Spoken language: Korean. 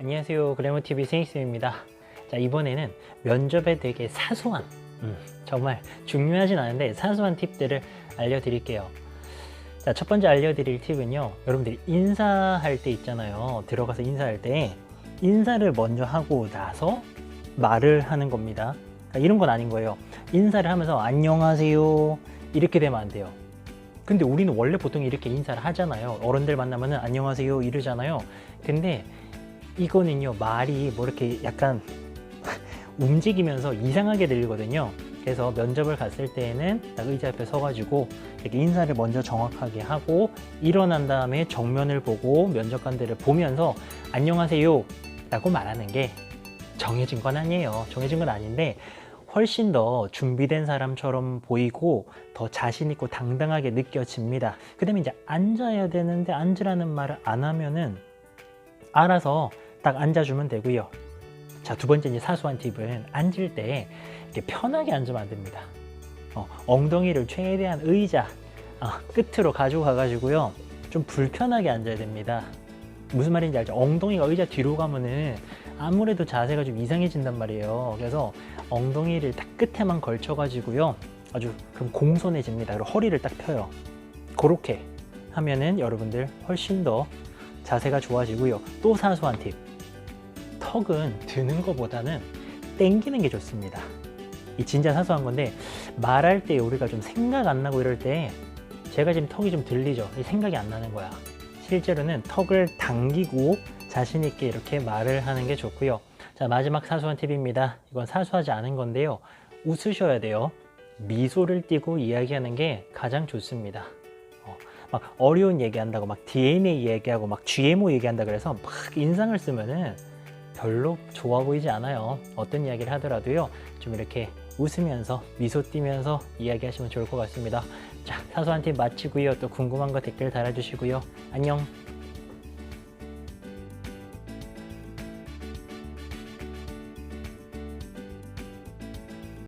안녕하세요. 그래머TV 세익쌤입니다. 자, 이번에는 면접에 되게 사소한, 음, 정말 중요하진 않은데 사소한 팁들을 알려드릴게요. 자, 첫 번째 알려드릴 팁은요. 여러분들이 인사할 때 있잖아요. 들어가서 인사할 때 인사를 먼저 하고 나서 말을 하는 겁니다. 그러니까 이런 건 아닌 거예요. 인사를 하면서 안녕하세요. 이렇게 되면 안 돼요. 근데 우리는 원래 보통 이렇게 인사를 하잖아요. 어른들 만나면은 안녕하세요 이러잖아요. 근데 이거는요 말이 뭐 이렇게 약간 움직이면서 이상하게 들리거든요. 그래서 면접을 갔을 때에는 딱 의자 옆에 서가지고 이렇게 인사를 먼저 정확하게 하고 일어난 다음에 정면을 보고 면접관들을 보면서 안녕하세요 라고 말하는 게 정해진 건 아니에요. 정해진 건 아닌데 훨씬 더 준비된 사람처럼 보이고 더 자신 있고 당당하게 느껴집니다. 그 다음에 이제 앉아야 되는데 앉으라는 말을 안 하면은 알아서 딱 앉아주면 되고요. 자, 두 번째 이제 사소한 팁은 앉을 때 이렇게 편하게 앉으면 안 됩니다. 어, 엉덩이를 최대한 의자 어, 끝으로 가지고 가가지고요. 좀 불편하게 앉아야 됩니다. 무슨 말인지 알죠? 엉덩이가 의자 뒤로 가면은 아무래도 자세가 좀 이상해진단 말이에요. 그래서 엉덩이를 딱 끝에만 걸쳐가지고요. 아주 그럼 공손해집니다. 그리고 허리를 딱 펴요. 그렇게 하면은 여러분들 훨씬 더 자세가 좋아지고요. 또 사소한 팁. 턱은 드는 것보다는 땡기는 게 좋습니다. 이 진짜 사소한 건데 말할 때 우리가 좀 생각 안 나고 이럴 때 제가 지금 턱이 좀 들리죠. 이 생각이 안 나는 거야. 실제로는 턱을 당기고 자신 있게 이렇게 말을 하는 게 좋고요. 자 마지막 사소한 팁입니다. 이건 사소하지 않은 건데요. 웃으셔야 돼요. 미소를 띠고 이야기하는 게 가장 좋습니다. 어, 막 어려운 얘기한다고 막 DNA 얘기하고 막 GMO 얘기한다 그래서 막 인상을 쓰면은 별로 좋아 보이지 않아요. 어떤 이야기를 하더라도요. 좀 이렇게 웃으면서 미소 띠면서 이야기하시면 좋을 것 같습니다. 자, 사소한 팁 마치고요. 또 궁금한 거 댓글 달아주시고요. 안녕.